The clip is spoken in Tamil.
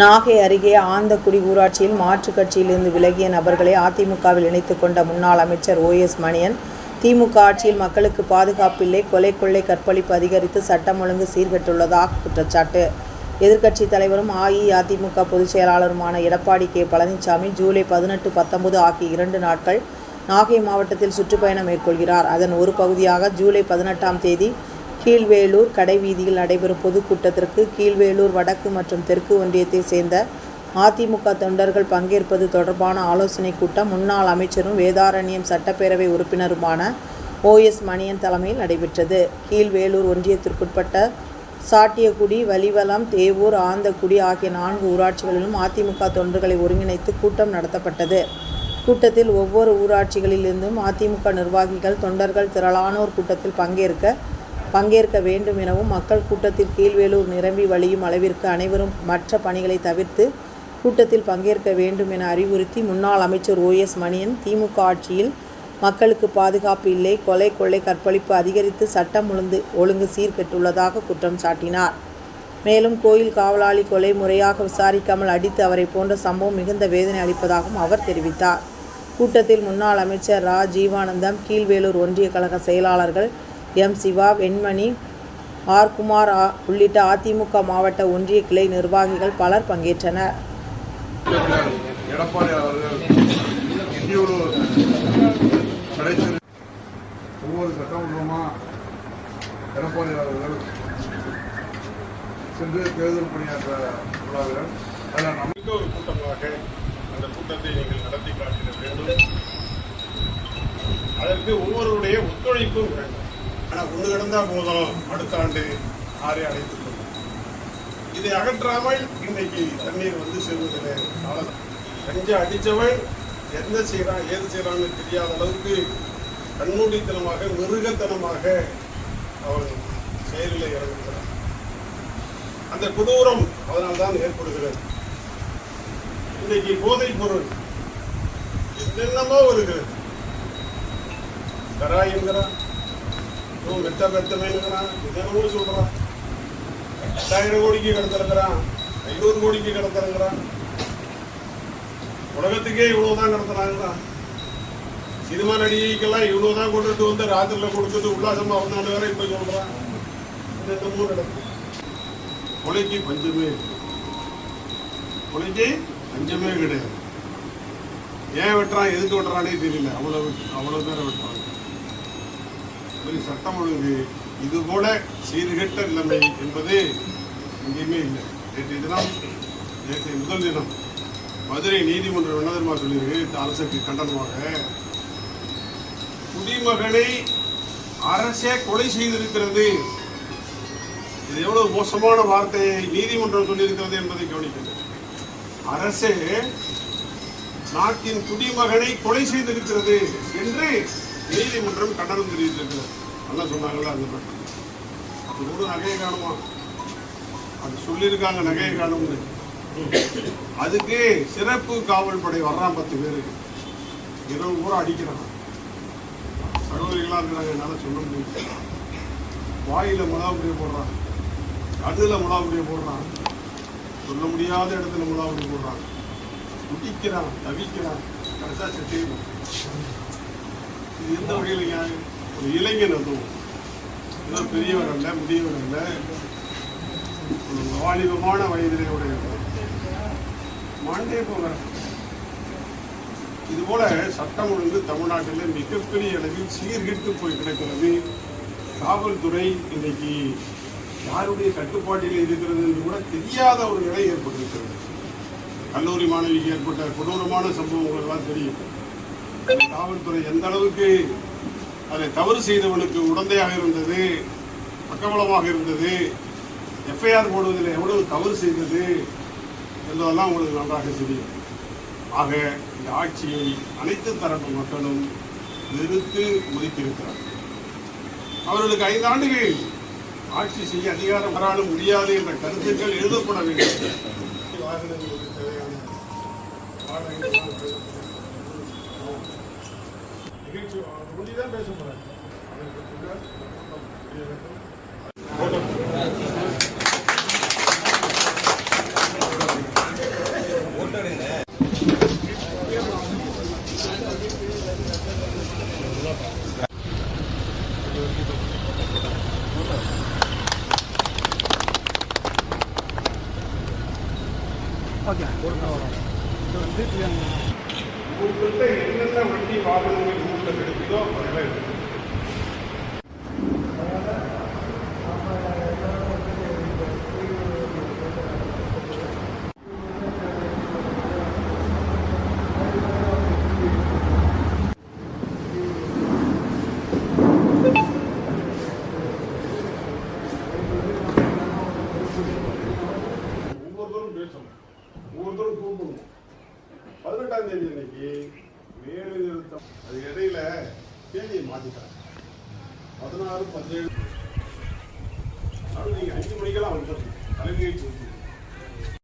நாகை அருகே ஆந்தக்குடி ஊராட்சியில் மாற்றுக் கட்சியிலிருந்து விலகிய நபர்களை அதிமுகவில் இணைத்துக் கொண்ட முன்னாள் அமைச்சர் ஓ எஸ் மணியன். திமுக ஆட்சியில் மக்களுக்கு பாதுகாப்பில்லை கொலை கொள்ளை கற்பழிப்பு அதிகரித்து சட்டம் ஒழுங்கு சீர்கெட்டுள்ளதாக குற்றச்சாட்டு. எதிர்க்கட்சித் தலைவரும் அஇஅதிமுக பொதுச் செயலாளருமான எடப்பாடி கே. பழனிசாமி ஜூலை பதினெட்டு பத்தொன்பது ஆகிய இரண்டு நாட்கள் நாகை மாவட்டத்தில் சுற்றுப்பயணம் மேற்கொள்கிறார். அதன் ஒரு பகுதியாக ஜூலை பதினெட்டாம் தேதி கீழ்வேலூர் கடைவீதியில் நடைபெறும் பொதுக்கூட்டத்திற்கு கீழ்வேலூர் வடக்கு மற்றும் தெற்கு ஒன்றியத்தை சேர்ந்த அதிமுக தொண்டர்கள் பங்கேற்பது தொடர்பான ஆலோசனைக் கூட்டம் முன்னாள் அமைச்சரும் வேதாரண்யம் சட்டப்பேரவை உறுப்பினருமான ஓஎஸ் மணியன் தலைமையில் நடைபெற்றது. கீழ்வேலூர் ஒன்றியத்திற்குட்பட்ட சாட்டியக்குடி வலிவலம் தேவூர் ஆந்தக்குடி ஆகிய நான்கு ஊராட்சிகளிலும் அதிமுக தொண்டர்களை ஒருங்கிணைத்து கூட்டம் நடத்தப்பட்டது. கூட்டத்தில் ஒவ்வொரு ஊராட்சிகளிலிருந்தும் அதிமுக நிர்வாகிகள் தொண்டர்கள் திரளானோர் கூட்டத்தில் பங்கேற்க பங்கேற்க வேண்டும் எனவும் மக்கள் கூட்டத்தில் கீழ்வேலூர் நிரம்பி வழியும் அளவிற்கு அனைவரும் மற்ற பணிகளை தவிர்த்து கூட்டத்தில் பங்கேற்க வேண்டும் என அறிவுறுத்தி முன்னாள் அமைச்சர் ஓ எஸ் மணியன் திமுக ஆட்சியில் மக்களுக்கு பாதுகாப்பு இல்லை கொலை கொள்ளை கற்பழிப்பு அதிகரித்து சட்டம் ஒழுங்கு ஒழுங்கு சீர்கெட்டுள்ளதாக குற்றம் சாட்டினார். மேலும் கோயில் காவலாளி கொலை முறையாக விசாரிக்காமல் அடித்து அவரை போன்ற சம்பவம் மிகுந்த வேதனை அளிப்பதாகவும் அவர் தெரிவித்தார். கூட்டத்தில் முன்னாள் அமைச்சர் ரா. ஜீவானந்தம் கீழ்வேலூர் ஒன்றிய கழக செயலாளர்கள் எம். சிவா வெண்மணி ஆர். குமார் உள்ளிட்ட அதிமுக மாவட்ட ஒன்றிய கிளை நிர்வாகிகள் பலர் பங்கேற்றனர். எடப்பாடி அவர்கள் ஒவ்வொரு சட்டமன்றமா எடப்பாடி அவர்கள் சென்று தேர்தல் பணியாற்ற உள்ளார்கள். அதில் ஒரு கூட்டமாக அந்த கூட்டத்தை நீங்கள் நடத்தி காட்டிட வேண்டும். அதற்கு ஒவ்வொருவருடைய ஒத்துழைப்பும் வேண்டும். ஆனால் ஒன்று கிடந்தா போதும். அடுத்த ஆண்டு ஆறே அடைத்துக் கொள்ளும். இதை அகற்றாமல் இன்னைக்கு தண்ணீர் வந்து செல்வதில்லை காலம் கஞ்ச அடித்தவன் என்ன செய்கிறான் ஏது செய்கிறான்னு தெரியாத அளவுக்கு கண்மூடித்தனமாக மிருகத்தனமாக அவன் செயலில் இறங்குகிறான் அந்த கொடூரம் அதனால்தான் ஏற்படுகிறது. இன்னைக்கு போதைப் பொருள் என்னென்னமோ வருகிறது. கராயிங்கிறான் இவன் மெத்த மெத்தமேனுங்கிறான் என்னென்னமோ சொல்றான்? எட்டாயிரம் கோடிக்கு கடத்திருக்கிறான். ஐநூறு கோடிக்கு கடத்திருக்கிறான். உலகத்துக்கே இவ்வளவுதான் கடத்துறாங்கிறான் சினிமா நடிகைக்கெல்லாம் இவ்வளவுதான் கொண்டுட்டு வந்து ராத்திரில கொடுத்துட்டு உல்லாசமா வந்தாலும் வேற இப்ப சொல்றான். என்னென்னமோ நடக்குது. கொலைக்கு பஞ்சமே கொலைக்கு பஞ்சமே கிடையாது. ஏன் வெட்டுறான்? எதுக்கு வெட்டுறானே தெரியல. அவ்வளவு அவ்வளவு பேரை வெட்டுறாங்க. ஒரு சட்டம் ஒழுங்கு இது போல சீர்கெட்ட நிலைமை என்பது எங்கேயுமே இல்லை. நேற்றைய தினம் நேற்றைய முதல் தினம் மதுரை நீதிமன்றம் என்ன தெரியுமா சொல்லியிருக்கு அரசுக்கு கண்டனமாக. குடிமகனை அரசே கொலை செய்திருக்கிறது. இது எவ்வளவு மோசமான வார்த்தையை நீதிமன்றம் சொல்லியிருக்கிறது என்பதை கவனிக்கிறது அரசே நாட்டின் குடிமகனை கொலை செய்திருக்கிறது என்று நீதிமன்றம் கண்டனம் தெரிவித்திருக்கு. நல்லா சொன்னாங்களா அந்த அது கூட நகையை காணுமா? அது சொல்லியிருக்காங்க நகையை காணும்னு. அதுக்கு சிறப்பு காவல் படை வர்றான் பத்து பேர். இரவு பூரா அடிக்கிறான். சகோதரிகளாக இருக்கிறாங்க என்னால் சொல்ல முடியும். வாயில் முலாவுடைய போடுறான். கண்ணுல முலாவுடைய போடுறான். சொல்ல முடியாத இடத்துல முலாவுடைய போடுறான். குடிக்கிறான் தவிக்கிறான். கடைசா செட்டிடுவான் இது எந்த வகையில் ஒரு இளைஞன் அதுவும். ஏதோ பெரியவர் அல்ல முதியவர் அல்ல. ஒரு வாலிபமான வயதிலே உடையவர் மாண்டே போகிறார் இது போல சட்டம் ஒழுங்கு தமிழ்நாட்டில் மிகப்பெரிய அளவில் சீர்கெட்டு போய் கிடக்கிறது. காவல்துறை இன்னைக்கு யாருடைய கட்டுப்பாட்டில் இருக்கிறது என்று கூட தெரியாத ஒரு நிலை ஏற்பட்டிருக்கிறது. கல்லூரி மாணவிக்கு ஏற்பட்ட கொடூரமான சம்பவங்கள் எல்லாம் தெரியும். காவல்துறை எந்த அளவுக்கு அதை தவறு செய்தவனுக்கு உடந்தையாக இருந்தது பக்கபலமாக இருந்தது எஃப்ஐஆர் போடுவதில் எவ்வளவு தவறு செய்தது என்பதெல்லாம் உங்களுக்கு நன்றாக தெரியும். ஆக இந்த ஆட்சியை அனைத்து தரப்பு மக்களும் நிறுத்து ஒதுக்கியிருக்கிறார் அவர்களுக்கு ஐந்து ஆண்டுகள். ஆட்சி செய்ய அதிகாரம் வராது முடியாது என்ற கருத்துக்கள் எழுதப்பட வேண்டும். ஓகே. பொறுத்த உங்கள்கிட்ட என்னென்ன வண்டி வாகனங்கள் ஊரில் கிடைக்குதோ அதெல்லாம் இருக்கு பதினெட்டாம் தேதி வேலை நிறுத்தம் அது இடையில தேதியை மாத்திட்டாங்க. பதினாறு பதினேழு. நீங்க அஞ்சு மணிக்கெல்லாம் வந்து தலைமையை